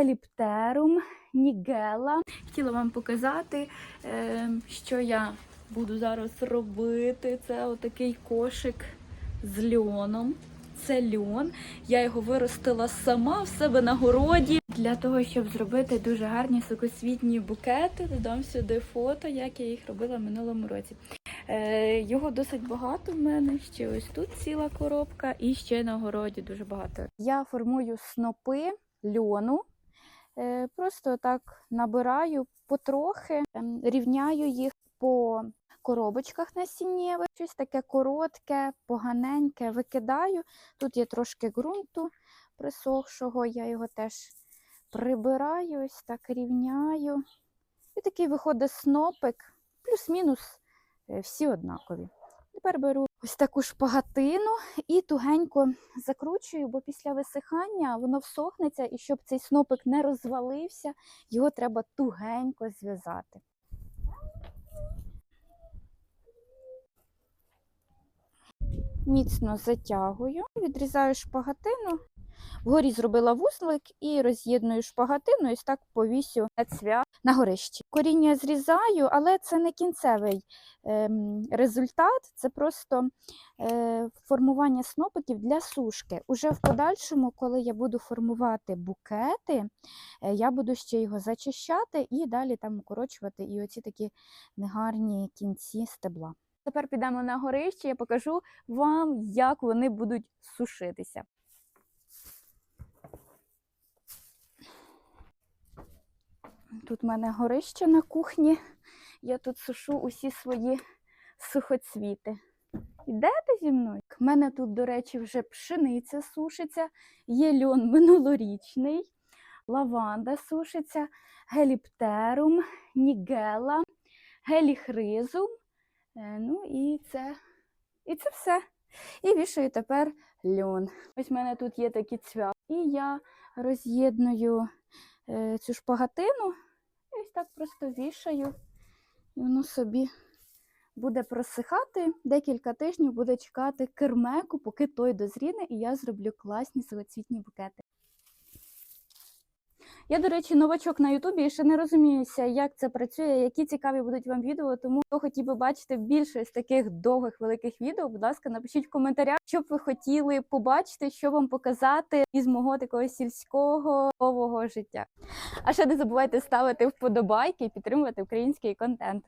Геліптерум, Нігела. Хотіла вам показати, е, що я буду зараз робити. Це отакий кошик з льоном. Це льон. Я його виростила сама в себе на городі. Для того, щоб зробити дуже гарні сукосвітні букети, додам сюди фото, як я їх робила в минулому році. Е, його досить багато в мене. Ще ось тут ціла коробка, і ще на городі дуже багато. Я формую снопи льону. Е, Просто так набираю потрохи, ем, рівняю їх по коробочках насіннєвих. Щось таке коротке, поганеньке викидаю. Тут є трошки ґрунту присохшого, я його теж прибираю, ось так рівняю. І такий виходить снопик, плюс-мінус е, всі однакові. Тепер беру ось таку шпагатину і тугенько закручую, бо після висихання воно всохнеться, і щоб цей снопик не розвалився, його треба тугенько зв'язати. Міцно затягую, відрізаю шпагатину. Вгорі зробила вузлик і роз'єдную шпагатину, і так повісю на цвях на горищі. Коріння зрізаю, але це не кінцевий ем, результат, це просто е, формування снопиків для сушки. Уже в подальшому, коли я буду формувати букети, е, я буду ще його зачищати і далі там укорочувати і оці такі негарні кінці стебла. Тепер підемо на горище, я покажу вам, як вони будуть сушитися. Тут в мене горище на кухні. Я тут сушу усі свої сухоцвіти. Ідете зі мною? У мене тут, до речі, вже пшениця сушиться, є льон минулорічний, лаванда сушиться, геліптерум, нігела, геліхризум. Е, Ну і це, і це все. І вішаю тепер льон. Ось в мене тут є такі цвяхи. І я роз'єдную е, цю шпагатину ось так просто вішаю. І воно собі буде просихати. Декілька тижнів буде чекати кермеку, поки той дозріне, і я зроблю класні силоцвітні букети. Я, до речі, новачок на Ютубі і ще не розуміюся, як це працює, які цікаві будуть вам відео. Тому хто хотів би бачити більше з таких довгих великих відео, будь ласка, напишіть в коментарях, що б ви хотіли побачити, що вам показати із мого такого сільського нового життя. А ще не забувайте ставити вподобайки і підтримувати український контент.